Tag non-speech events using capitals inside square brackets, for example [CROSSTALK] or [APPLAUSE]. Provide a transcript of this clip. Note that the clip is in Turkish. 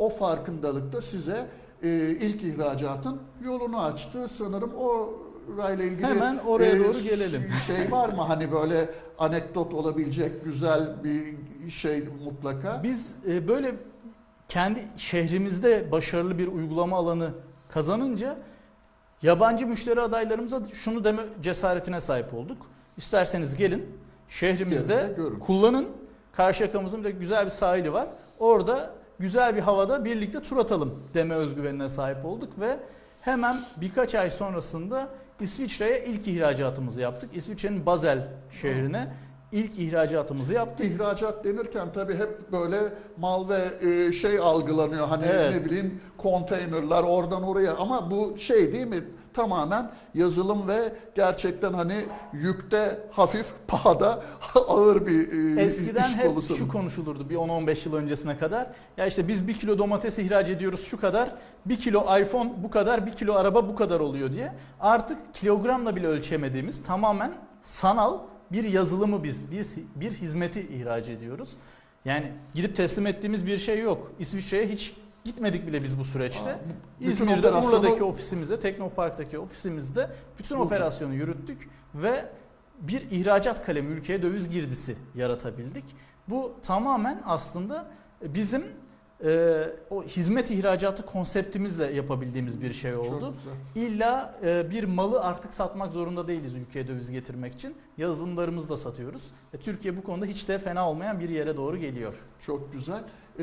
o farkındalık da size e, ilk ihracatın yolunu açtı. Sanırım o rayla ilgili Hemen oraya doğru gelelim. Şey var mı hani böyle anekdot olabilecek güzel bir şey mutlaka? Biz e, böyle kendi şehrimizde başarılı bir uygulama alanı kazanınca yabancı müşteri adaylarımıza şunu deme cesaretine sahip olduk. İsterseniz gelin şehrimizde görün. kullanın. Karşıyaka'mızın bir de güzel bir sahili var. Orada güzel bir havada birlikte tur atalım deme özgüvenine sahip olduk ve hemen birkaç ay sonrasında İsviçre'ye ilk ihracatımızı yaptık. İsviçre'nin Basel şehrine ilk ihracatımızı yaptık. İhracat denirken tabii hep böyle mal ve e, şey algılanıyor. Hani Evet. ne bileyim konteynerler oradan oraya ama bu şey değil mi? Tamamen yazılım ve gerçekten hani yükte hafif, pahada [LAUGHS] ağır bir e, Eskiden iş hep şu konuşulurdu bir 10-15 yıl öncesine kadar. Ya işte biz bir kilo domates ihraç ediyoruz şu kadar, bir kilo iPhone bu kadar, bir kilo araba bu kadar oluyor diye. Artık kilogramla bile ölçemediğimiz tamamen sanal bir yazılımı biz, biz bir hizmeti ihraç ediyoruz. Yani gidip teslim ettiğimiz bir şey yok. İsviçre'ye hiç gitmedik bile biz bu süreçte. Aa, İzmir'de operasyonu- Urla'daki ofisimizde, Teknopark'taki ofisimizde bütün operasyonu yürüttük ve bir ihracat kalemi ülkeye döviz girdisi yaratabildik. Bu tamamen aslında bizim e, o hizmet ihracatı konseptimizle yapabildiğimiz bir şey oldu. İlla e, bir malı artık satmak zorunda değiliz ülkeye döviz getirmek için. Yazılımlarımızı da satıyoruz. Ve Türkiye bu konuda hiç de fena olmayan bir yere doğru geliyor. Çok güzel.